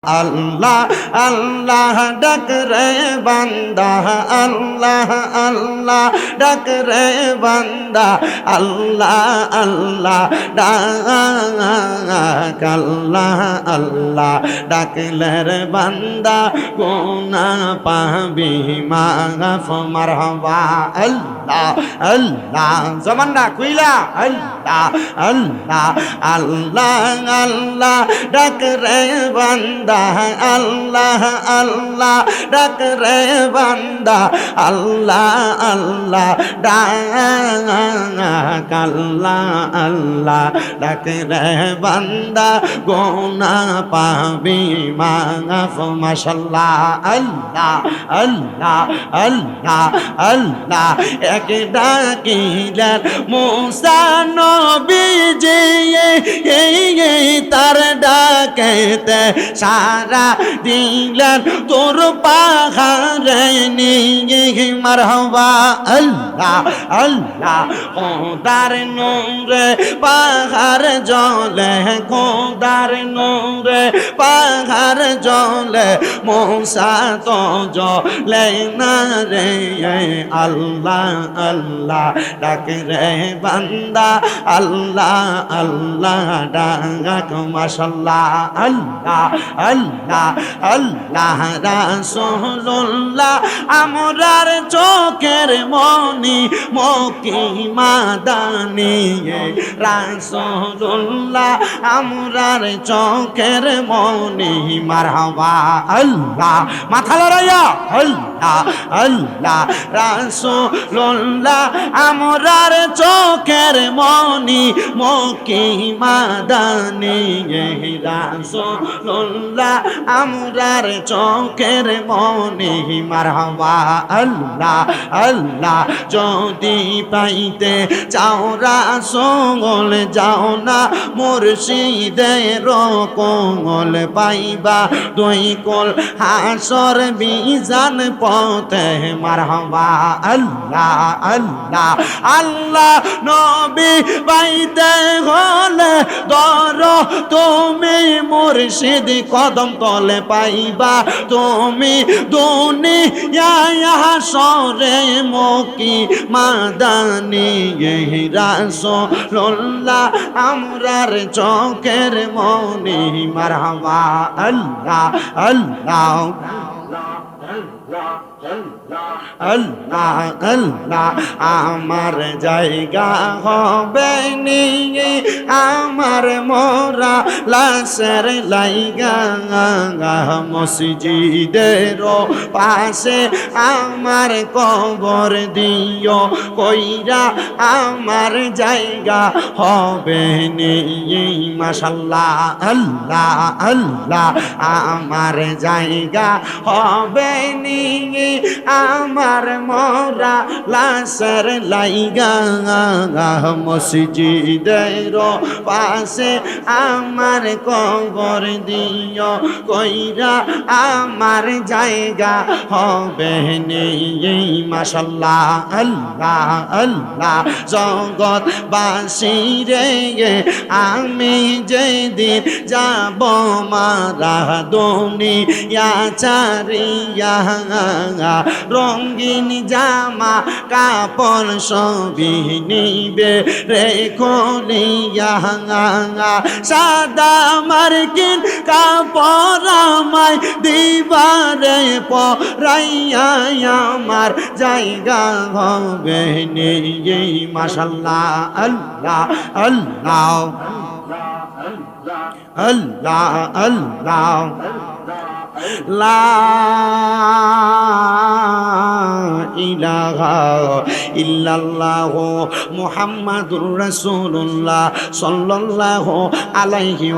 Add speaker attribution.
Speaker 1: আল্লাহ আল্লাহ ডাক রে বান্দা, আল্লাহ আল্লাহ ডাক রে বান্দা, আল্লাহ আল্লাহ ডাক, আল্লাহ আল্লাহ ডাকলে রে বান্দা কোনা পাবি, মাগফ, মারহাবা, আল্লাহ আল্লাহ জমান্ডা কুইলা, আল্লাহ আল্লাহ আল্লাহ আল্লাহ ডাক রে বান্দা। আল্লাহ আল্লাহ ডাক রে বান্দা, আল্লাহ আল্লাহ ডাক, আল্লাহ আল্লাহ ডাক রে বান্দা গোনা পাবি, মাগফ, মাশাল্লাহ, আল্লাহ আল্লাহ আল্লাহ আল্লাহ। এক ডাকিলেন মুসা নবীজি এই তার ডাকেতে সারা দিলেন তোর পাহাড়ে নিয়ে মারহবা। আল্লাহ আল্লাহ কোদার নূরে, পাহাড় জলে কোদার নূরে, পাহাড় জলে মশা তো জলে না রে। আল্লাহ আল্লাহ, ডাক রে বান্দা, আল্লাহ আল্লাহ, ডাক, মাশাল্লাহ, আল্লাহ। আল্লাহ আল্লাহ, রাসূলুল্লাহ, আমরার চোখের মনি মকি মাদানি রাসূলুল্লাহ, আমরার চোখের মনি মারহাবা, আল্লাহ, মাথা লড়াইয়া, আল্লাহ আল্লাহ, রাসূলুল্লাহ, আমরার চোখের মনি মকি মাদানি রাসূলুল্লাহ আমরার চোখের মনি মারহাবা, আল্লাহ আল্লাহ, যদি পাইতে চাও রাসূল, যাও না মুর্শিদের কোমল পাইবা, দুই কল হাসর বিজান পথে মারহাবা, আল্লাহ আল্লাহ আল্লাহ, নবী পাইতে হলে দর তুমি মুর্শিদ কদম তলে পাইবা, তুমি দুনিয়া সরে মকি মাদানি রাসূলুল্লাহ আমরার চোখের মনি। মারহাবা, আল্লাহ আল্লাহ। আল্লাহ আল্লাহ আমার জায়গা হবে নিয়ে আমার মোরা লাশের লাইগা মসজিদের পাশে আমার কবর দিও, কইরা আমার জায়গা হবে নিয়ে। মাশাল্লাহ আল্লাহ আল্লাহ আমার জায়গা হবে নিয়ে আমার মোরা লাশের লাইগা মসজিদের পাশে আমার কবর দিও, কইরা আমার জায়গা হবে নেই মাশাল্লাহ, আল্লাহ আল্লাহ জগৎ বাসি রে, আমি যেদিন যাব মারা দুনিয়া চারিয়া রঙ্গিন জামা, কাপড় সবই নিবে রে সাদা মার্কিন কাপড় আমায় দিবারে পরাইয়া আমার জায়গা হবে নেই মাশাল্লাহ আল্লাহ আল্লাহ আল্লাহ আল্লাহ। লা ইলাহা ইল্লাল্লাহ মুহাম্মাদুর রাসূলুল্লাহ সাল্লাল্লাহু আলাইহি